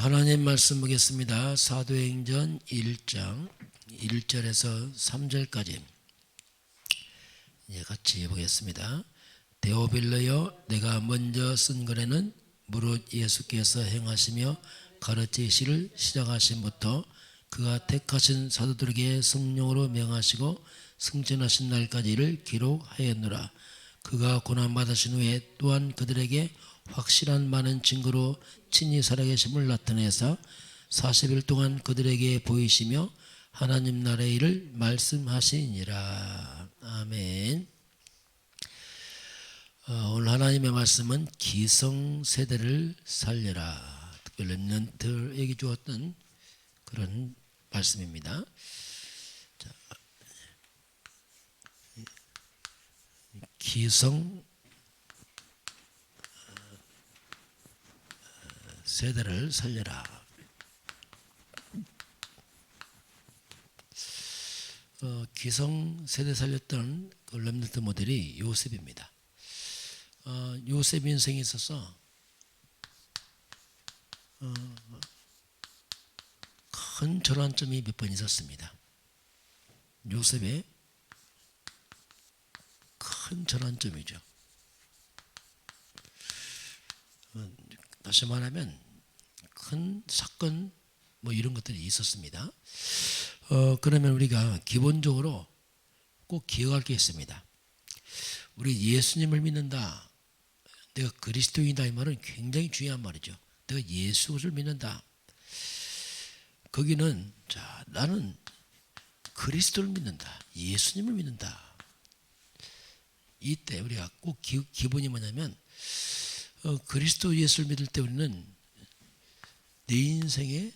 하나님 말씀 보겠습니다. 사도행전 1장 1절에서 3절까지 예, 같이 보겠습니다. 데오빌러여 내가 먼저 쓴 글에는 무릇 예수께서 행하시며 가르치시를 시작하신부터 그가 택하신 사도들에게 성령으로 명하시고 승천하신 날까지를 기록하였노라. 그가 고난 받으신 후에 또한 그들에게 확실한 많은 증거로 친히 살아계심을 나타내사 40일 동안 그들에게 보이시며 하나님 나라의 일을 말씀하시니라. 아멘. 어, 오늘 하나님의 말씀은 기성 세대를 살려라. 특별히 렘넌트에게 주었던 그런 말씀입니다. 자, 기성 세대를 살려라. 어, 기성 세대 살렸던 그 렘넌트 모델이 요셉입니다. 어, 요셉 인생에 있어서 어, 큰 전환점이 몇 번 있었습니다. 요셉의 큰 전환점이죠. 어, 다시 말하면 큰 사건 뭐 이런 것들이 있었습니다. 어, 그러면 우리가 기본적으로 꼭 기억할 게 있습니다. 우리 예수님을 믿는다. 내가 그리스도인이다 이 말은 굉장히 중요한 말이죠. 내가 예수를 믿는다. 거기는 자 나는 그리스도를 믿는다. 예수님을 믿는다. 이때 우리가 꼭 기, 기본이 뭐냐면 어, 그리스도 예수를 믿을 때 우리는 내 인생의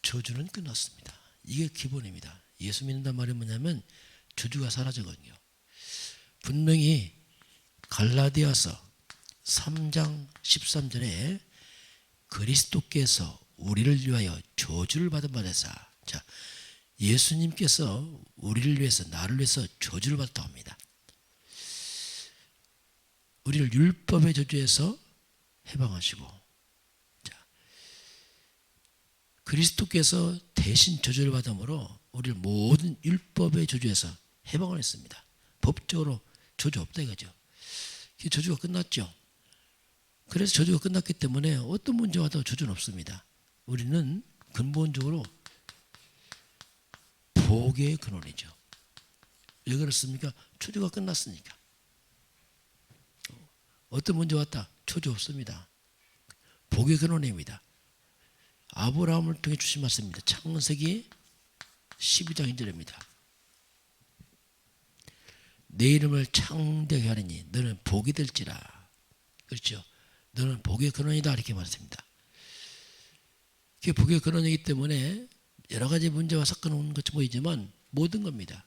저주는 끝났습니다. 이게 기본입니다. 예수 믿는단 말이 뭐냐면 저주가 사라져거든요. 분명히 갈라디아서 3장 13절에 그리스도께서 우리를 위하여 저주를 받은 바 되사 자 예수님께서 우리를 위해서 나를 위해서 저주를 받았다고 합니다. 우리를 율법의 저주에서 해방하시고 자, 그리스도께서 대신 저주를 받음으로 우리를 모든 율법의 저주에서 해방을 했습니다. 법적으로 저주 없다 이거죠. 저주가 끝났죠. 그래서 저주가 끝났기 때문에 어떤 문제가 와도 저주는 없습니다. 우리는 근본적으로 복의 근원이죠. 왜 그렇습니까? 저주가 끝났으니까. 어떤 문제 왔다? 초조 없습니다. 복의 근원입니다. 아브라함을 통해 주신 말씀입니다. 창세기 12장 1절입니다. 내 이름을 창대하게 하느니 너는 복이 될지라. 그렇죠? 너는 복의 근원이다 이렇게 말했습니다. 그게 복의 근원이기 때문에 여러 가지 문제와 사건 오는 것처럼 보이지만 모든 겁니다.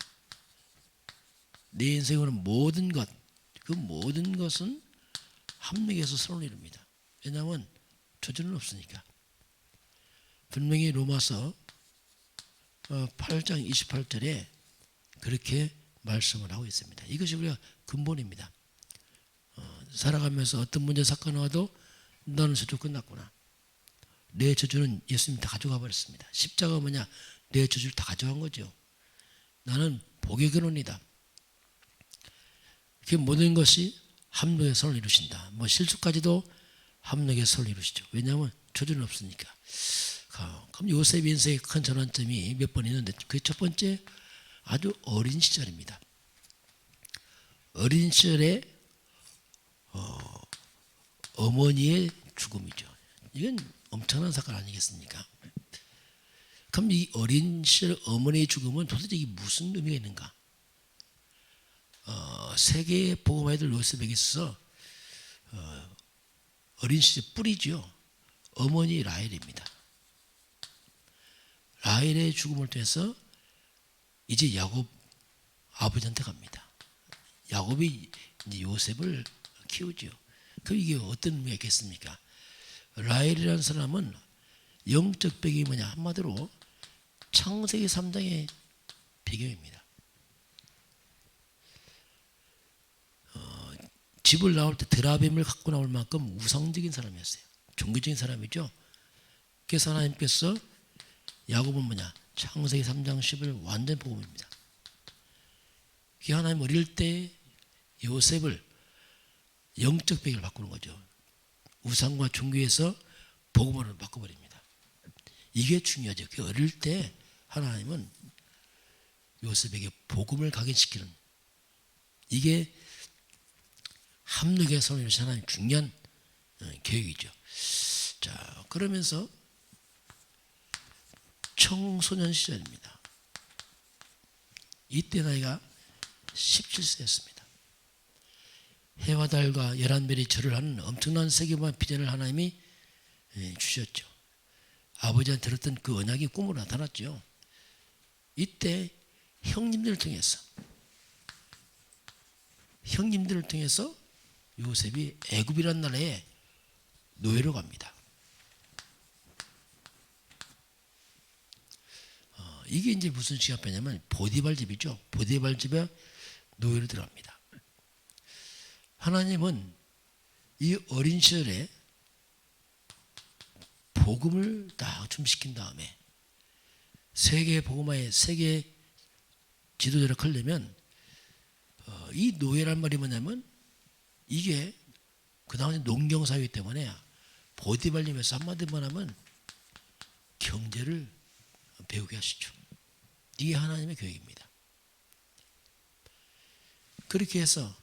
내 인생으로 모든 것, 그 모든 것은 합력해서 서로 이룹니다. 왜냐하면 저주는 없으니까. 분명히 로마서 8장 어, 28절에 그렇게 말씀을 하고 있습니다. 이것이 우리가 근본입니다. 어, 살아가면서 어떤 문제 사건 와도 너는 저주 끝났구나. 내 저주는 예수님 다 가져가 버렸습니다. 십자가 뭐냐? 내 저주를 다 가져간 거죠. 나는 복의 근원이다. 그 모든 것이 합력의 선을 이루신다. 뭐 실수까지도 합력의 선을 이루시죠. 왜냐하면 저주는 없으니까. 그럼 요셉 인생의 큰 전환점이 몇 번 있는데 그 첫 번째 아주 어린 시절입니다. 어린 시절에 어, 어머니의 죽음이죠. 이건 엄청난 사건 아니겠습니까? 그럼 이 어린 시절 어머니의 죽음은 도대체 이게 무슨 의미가 있는가? 어, 세계의 복음화들 요셉에게 있어서 어, 어린 시절 뿌리죠. 어머니 라헬입니다. 라헬의 죽음을 통해서 이제 야곱 아버지한테 갑니다. 야곱이 이제 요셉을 키우죠. 그럼 이게 어떤 의미가 있겠습니까? 라헬이라는 사람은 영적 배경이 뭐냐 한마디로 창세기 3장의 배경입니다. 집을 나올 때 드라빔을 갖고 나올 만큼 우상적인 사람이었어요. 종교적인 사람이죠. 그래서 하나님께서 야곱은 뭐냐? 창세기 3장 10을 완전 복음입니다. 그 하나님 어릴 때 요셉을 영적 배경을 바꾸는 거죠. 우상과 종교에서 복음으로 바꿔버립니다. 이게 중요하죠. 그 어릴 때 하나님은 요셉에게 복음을 각인시키는 이게 합력의 선을 하나님 중요한 어, 계획이죠. 자, 그러면서 청소년 시절입니다. 이때 나이가 17세였습니다. 해와 달과 열한 별이 절을 하는 엄청난 세계만 비전을 하나님이 예, 주셨죠. 아버지한테 들었던 그 언약이 꿈으로 나타났죠. 이때 형님들을 통해서 형님들을 통해서 요셉이 애굽이란 나라에 노예로 갑니다. 어, 이게 이제 무슨 시간표냐면 보디발 집이죠. 보디발 집에 노예로 들어갑니다. 하나님은 이 어린 시절에 복음을 딱 준비시킨 다음에 세계 복음화의 세계 지도자를 하려면 어, 이 노예란 말이 뭐냐면 이게 그 당시 농경 사회이기 때문에 보디발림에서 한마디만 하면 경제를 배우게 하시죠. 이게 하나님의 계획입니다. 그렇게 해서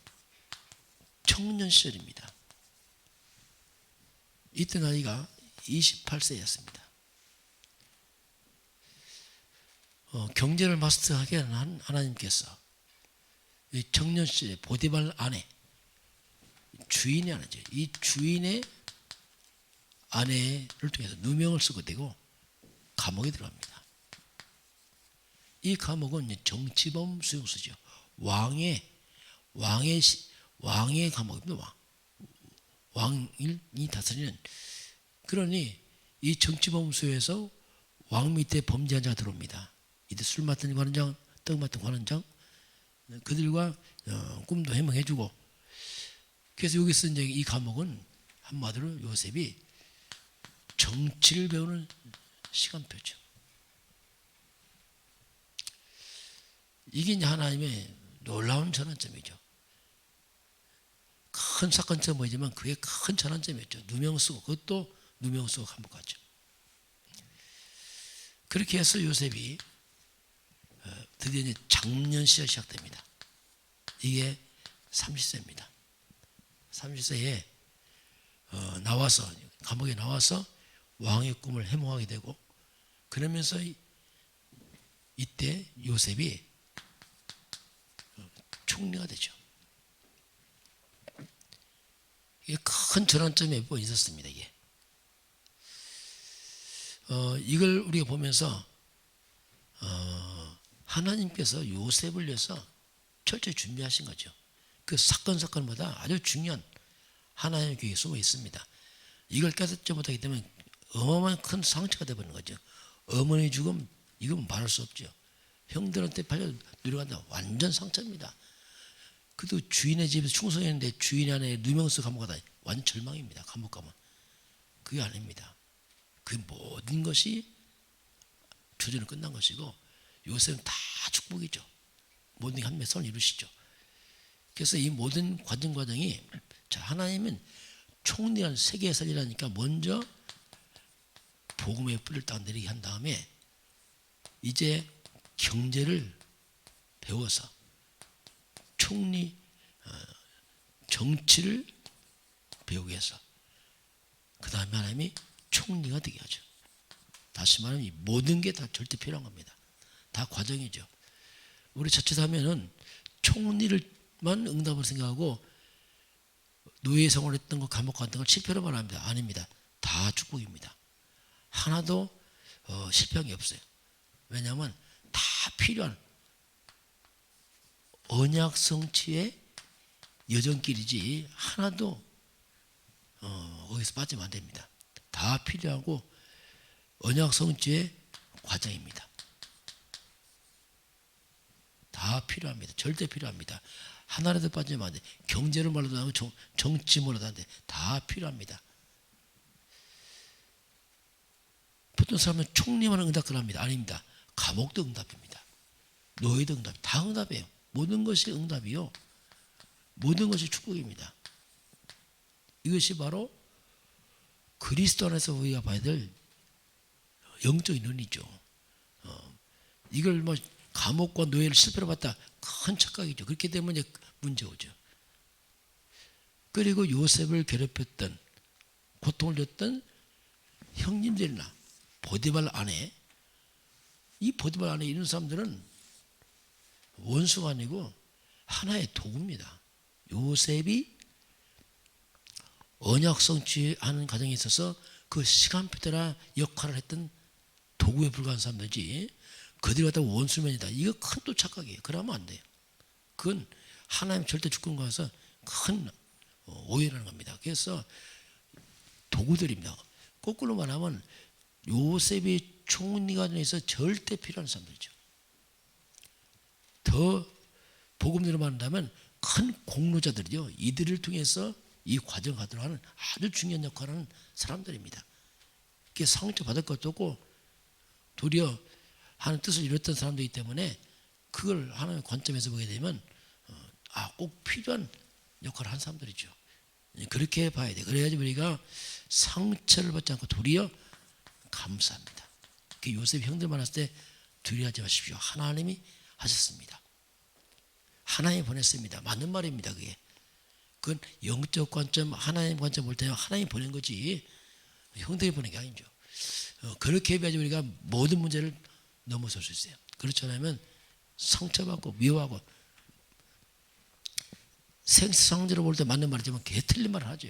청년 시절입니다. 이때 나이가 28세였습니다. 어, 경제를 마스터하게 한 하나님께서 이 청년 시절에 보디발 아내 주인의 아내죠. 이 주인의 아내를 통해서 누명을 쓰고 되고 감옥에 들어갑니다. 이 감옥은 정치범 수용소죠. 왕의 왕의 시- 왕의 감옥입니다. 왕. 왕이 다스리는 그러니 이 정치범 수에서 왕 밑에 범죄한 자가 들어옵니다. 이때 술 맡은 관원장, 떡 맡은 관원장 그들과 어, 꿈도 해몽해주고 그래서 여기서 이제 이 감옥은 한마디로 요셉이 정치를 배우는 시간표죠. 이게 이제 하나님의 놀라운 전환점이죠. 큰 사건처럼 보이지만 그게 큰 전환점이었죠. 누명 쓰고 그것도 누명 쓰고 갔죠. 그렇게 해서 요셉이 어, 드디어 이제 장년 시절 시작됩니다. 이게 30세입니다. 30세에 어, 나와서 감옥에 나와서 왕의 꿈을 해몽하게 되고 그러면서 이- 이때 요셉이 어, 총리가 되죠. 이게 큰 전환점이 몇 번 있었습니다. 이게 어, 이걸 우리가 보면서 어, 하나님께서 요셉을 위해서 철저히 준비하신 거죠. 그 사건 사건마다 아주 중요한 하나님의 계획이 숨어 있습니다. 이걸 깨닫지 못하기 때문에 어마어마한 큰 상처가 되버리는 거죠. 어머니 죽음 이건 말할 수 없죠. 형들한테 팔려 누려간다 완전 상처입니다. 그도 주인의 집에서 충성했는데 주인 안에 누명서 감옥 가다 완전 절망입니다. 감옥 가면 그게 아닙니다. 그 모든 것이 조전은 끝난 것이고 요새는 다 축복이죠. 모든 게 한매 선을 이루시죠. 그래서 이 모든 과정 과정이 자 하나님은 총리한 세계에 살리라니까 먼저 복음의 뿌리를 딱 내리게 한 다음에 이제 경제를 배워서 총리 어, 정치를 배우게 해서 그 다음에 하나님이 총리가 되게 하죠. 다시 말하면 이 모든 게 다 절대 필요한 겁니다. 다 과정이죠. 우리 자칫하면은 총리를만 응답을 생각하고 노예 생활을 했던 거 감옥 갔던 걸 실패로 말합니다. 아닙니다. 다 축복입니다. 하나도 어, 실패한 게 없어요. 왜냐하면 다 필요한 언약 성취의 여정길이지 하나도 어, 거기서 빠지면 안 됩니다. 다 필요하고 언약 성취의 과정입니다. 다 필요합니다. 절대 필요합니다. 하나라도 빠지면 안 돼. 경제로 말로도 안 돼. 정치 말로도 안 돼. 다 필요합니다. 보통 사람은 총리만 응답을 합니다. 아닙니다. 감옥도 응답입니다. 노예도 응답, 다 응답이에요. 모든 것이 응답이요. 모든 것이 축복입니다. 이것이 바로 그리스도 안에서 우리가 봐야 될 영적인 눈이죠. 어, 이걸 뭐 감옥과 노예를 실패로 봤다 큰 착각이죠. 그렇게 되면 이제 문제 오죠. 그리고 요셉을 괴롭혔던 고통을 줬던 형님들이나 보디발 안에 이 보디발 안에 있는 사람들은 원수가 아니고 하나의 도구입니다. 요셉이 언약 성취하는 과정에 있어서 그 시간표대로 역할을 했던 도구에 불과한 사람들이지 그들이 갖다 원수면이다. 이거 큰 또 착각이에요. 그러면 안 돼요. 그건 하나님 절대 주권 가서 큰 오해라는 겁니다. 그래서 도구들입니다. 거꾸로 말하면 요셉이 총리가 돼서 절대 필요한 사람들이죠. 더 복음대로 말한다면 큰 공로자들이요. 이들을 통해서 이 과정 가도록 하는 아주 중요한 역할을 하는 사람들입니다. 그게 상처 받을 것도 없고 도리어 하는 뜻을 이뤘던 사람들이기 때문에 그걸 하나님의 관점에서 보게 되면 어, 아, 꼭 필요한 역할을 한 사람들이죠. 그렇게 봐야 돼. 그래야지 우리가 상처를 받지 않고 도리어 감사합니다. 그 요셉 형들 만났을 때 두려워하지 마십시오. 하나님이 하셨습니다. 하나님이 보냈습니다. 맞는 말입니다. 그게. 그건 영적 관점, 하나님 관점 볼 때는 하나님이 보낸 거지 형들이 보낸 게 아니죠. 어, 그렇게 해야지 우리가 모든 문제를 넘어설 수 있어요. 그렇지 않으면 상처받고 미워하고 생성적으로 볼 때 맞는 말이지만 개 틀린 말을 하죠.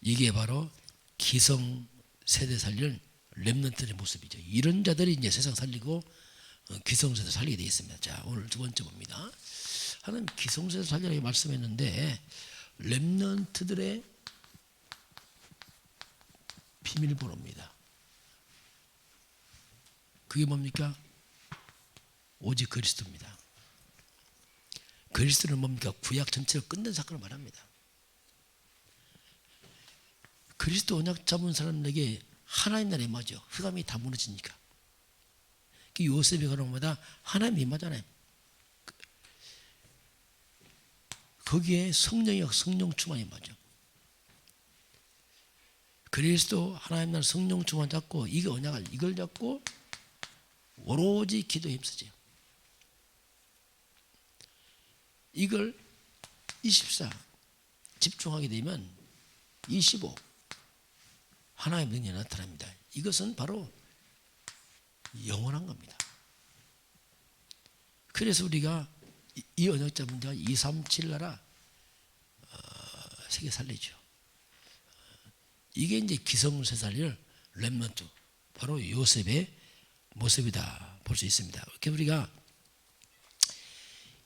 이게 바로 기성 세대 살리는 렘넌트의 모습이죠. 이런 자들이 이제 세상 살리고 어, 기성세대 살리게 되어 있습니다. 자, 오늘 두 번째 봅니다. 하나님 기성세대 살리라고 말씀했는데 렘넌트들의 비밀번호입니다. 그게 뭡니까? 오직 그리스도입니다. 그리스도는 뭡니까? 구약 전체를 끝낸 사건을 말합니다. 그리스도 언약 잡은 사람에게 하나님 나라에 맞죠. 흑암이 다 무너지니까. 그 요셉이 것마다 하나님이 임하잖아요. 거기에 성령이 성령 충만이 맞죠. 그리스도 하나님 나라 성령 충만 잡고 이게 언약을 이걸 잡고 오로지 기도에 힘쓰죠. 이걸 24 집중하게 되면 25 하나의 능력이 나타납니다. 이것은 바로 영원한 겁니다. 그래서 우리가 이- 이 언약 잡은 자가 237 나라 어, 세계 살리죠. 어, 이게 이제 기성세살리를 렘넌트 바로 요셉의 모습이다 볼 수 있습니다. 이렇게 우리가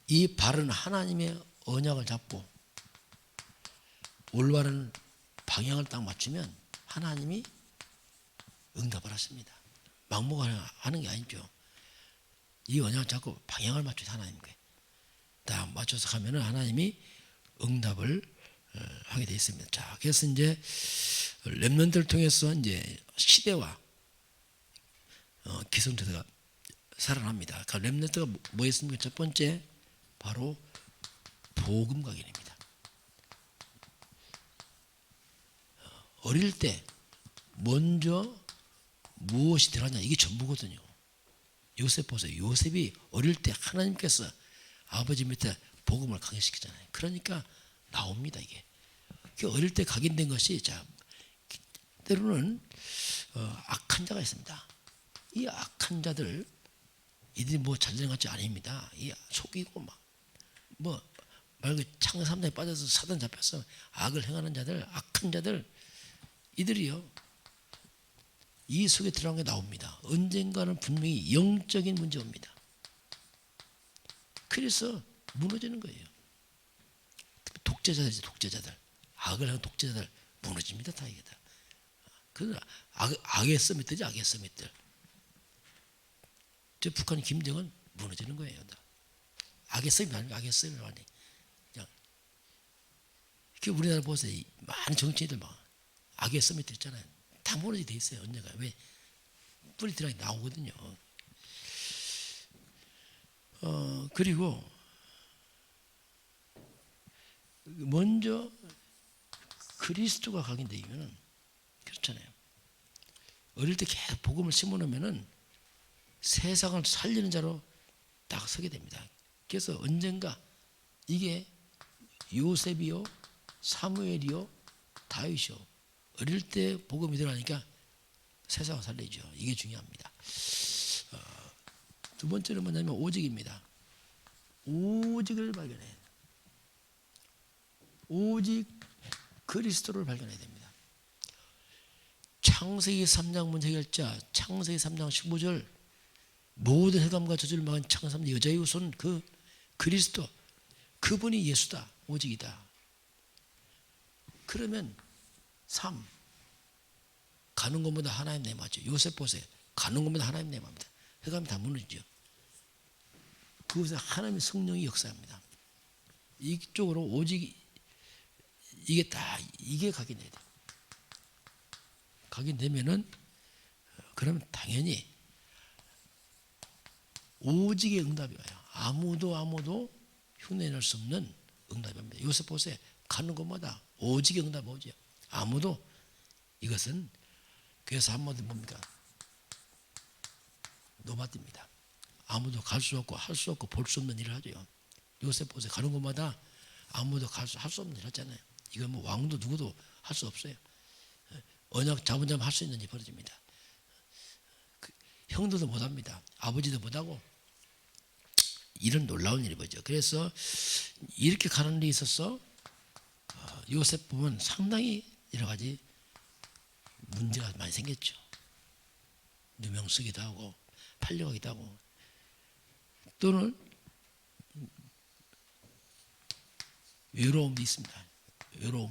이 바른 하나님의 언약을 잡고 올바른 방향을 딱 맞추면 하나님이 응답을 하십니다. 막무가내하는 게 아니죠. 이 언약을 잡고 방향을 맞춰서 하나님께 딱 맞춰서 하면은 하나님이 응답을 어, 하게 되어 있습니다. 자, 그래서 이제 렘넌트를 통해서 이제 시대와 어, 기성세대가 살아납니다. 그 렘넌트가 뭐- 뭐였습니까? 첫 번째 바로 복음 각인입니다. 어, 어릴 때 먼저 무엇이 들어가냐 이게 전부거든요. 요셉 보세요. 요셉이 어릴 때 하나님께서 아버지 밑에 복음을 강해시키잖아요. 그러니까 나옵니다 이게. 그 어릴 때 각인된 것이 자 때로는 어, 악한 자가 있습니다. 이 악한 자들 이들이 뭐 잘되는 것이 아닙니다. 이 속이고 막뭐 말그 창 삼단에 빠져서 사단 잡혀서 악을 행하는 자들, 악한 자들 이들이요. 이 속에 들어간 게 나옵니다. 언젠가는 분명히 영적인 문제입니다. 그래서 무너지는 거예요. 독재자들이지 독재자들. 악을 하는 독재자들 무너집니다. 다 이게 다. 그 악, 악의 서밋들이지 악의 서밋들. 저 북한 김정은 무너지는 거예요. 다. 악의 서밋 아니고 악의 서밋 아니. 그냥 그 우리나라 보세요. 이 많은 정치인들 막 악의 서밋들 있잖아요. 다 무너지게 돼 있어요. 언젠가 왜 뿌리 들어가 나오거든요. 어 그리고 먼저 그리스도가 각인되면은 그렇잖아요. 어릴 때 계속 복음을 심어놓으면은 세상을 살리는 자로 딱 서게 됩니다. 그래서 언젠가 이게 요셉이요, 사무엘이요, 다윗이요. 어릴 때 복음이 들어가니까 세상을 살리죠. 이게 중요합니다. 어, 두 번째는 뭐냐면 오직입니다. 오직을 발견해야 돼요. 오직 그리스도를 발견해야 됩니다. 창세기 3장 문제 해결자, 창세기 3장 15절 모든 해감과 저주를 막은 창삼 여자의 후손 그 그리스도 그분이 예수다 오직이다. 그러면 3 가는 것보다 하나님 내 맞죠. 요셉 보세요. 가는 것보다 하나님 내 맘입니다. 해감이 다 무너지죠. 그곳에 하나님의 성령이 역사합니다. 이쪽으로 오직 이게 다 이게 각인돼야 돼. 각인되면은 그러면 당연히 오직의 응답이 와요. 아무도 아무도 흉내낼 수 없는 응답입니다. 요새 보세요. 가는 곳마다 오직의 응답 오죠. 아무도 이것은 그래서 한마디 뭡니까? 노마디입니다. 아무도 갈 수 없고 할 수 없고 볼 수 없는 일을 하죠. 요새 보세요. 가는 곳마다 아무도 할수 없는 일 하잖아요. 이건 뭐 왕도 누구도 할 수 없어요. 언약 잡은 자만 할수 있는 일이 벌어집니다. 그 형들도 못합니다. 아버지도 못하고 이런 놀라운 일이 벌죠. 그래서 이렇게 가는 일이 있었어. 어, 요셉 보면 상당히 여러 가지 문제가 많이 생겼죠. 누명 쓰기도 하고 팔려가기도 하고 또는 외로움도 있습니다. 외로움.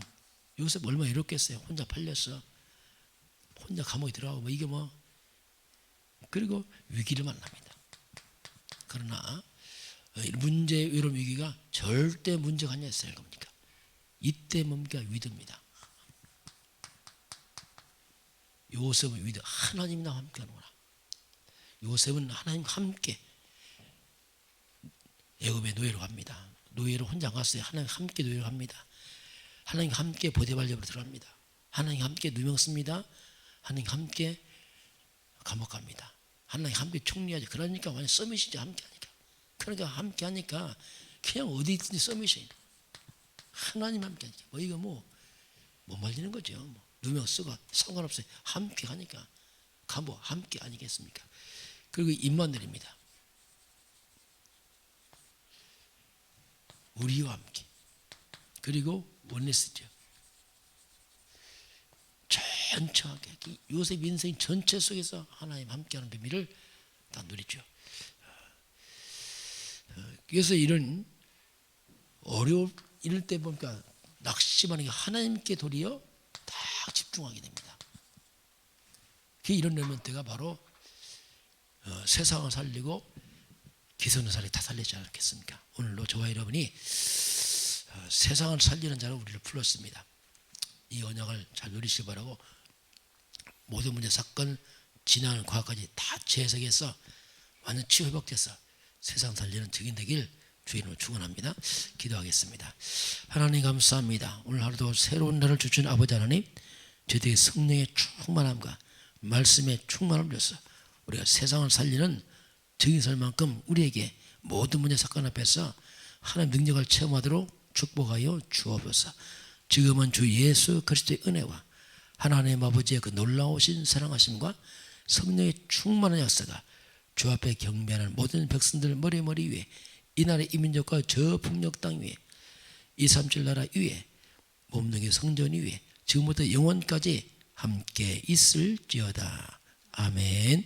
요셉 얼마나 외롭겠어요. 혼자 팔렸어. 혼자 감옥에 들어가고 뭐 이게 뭐 그리고 위기를 만납니다. 그러나 문제 외로움 위기가 절대 문제가 아니었을 겁니까? 이때 뭡니까 위드입니다. 요셉은 위드 하나님이 나와 함께 하는구나. 요셉은 하나님 함께 애굽의 노예로 갑니다. 노예로 혼자 갔어요. 하나님 함께 노예로 갑니다. 하나님 함께 보대발렵으로 들어갑니다. 하나님 함께 누명 씁니다. 하나님 함께 감옥 갑니다. 하나님 함께 총리하죠. 그러니까 완전 서밋이죠. 함께 하니까. 그러니까 함께 하니까 그냥 어디 있든지 서밋이 하나님 함께 하니까. 뭐 이거 뭐, 못 말리는 거죠. 뭐. 누명 쓰고 상관없어요. 함께 하니까. 감옥 함께 아니겠습니까? 그리고 임마늘입니다. 우리와 함께. 그리고 원리스죠. 천천하게 요셉 인생 전체 속에서 하나님 함께하는 비밀을 다 누리죠. 그래서 이런 어려울 이럴 때 보니까 낙심하는 게 하나님께 도리어 다 집중하게 됩니다. 그 이런 렘런트가 바로 어, 세상을 살리고 기선을 살리 다 살리지 않겠습니까? 오늘도 저와 여러분이 어, 세상을 살리는 자로 우리를 불렀습니다. 이 언약을 잘 누리시기 바라고 모든 문제 사건 지난 과거까지 다 재해석해서 완전 치유 회복돼서 세상 살리는 증인 되길 주인으로 축원합니다. 기도하겠습니다. 하나님 감사합니다. 오늘 하루도 새로운 날을 주신 아버지 하나님 저희들의 성령의 충만함과 말씀의 충만함을 주셔서 우리가 세상을 살리는 증인설 만큼 우리에게 모든 문제 사건 앞에서 하나님 능력을 체험하도록 축복하여 주옵소서. 지금은 주 예수 그리스도의 은혜와 하나님 아버지의 그 놀라우신 사랑하심과 성령의 충만한 역사가 주 앞에 경배하는 모든 백성들 머리머리 위에 이 나라의 이민족과 저 북녘 땅 위에 이 삼칠 나라 위에 몸뚱이 성전 위에 지금부터 영원까지 함께 있을지어다. 아멘.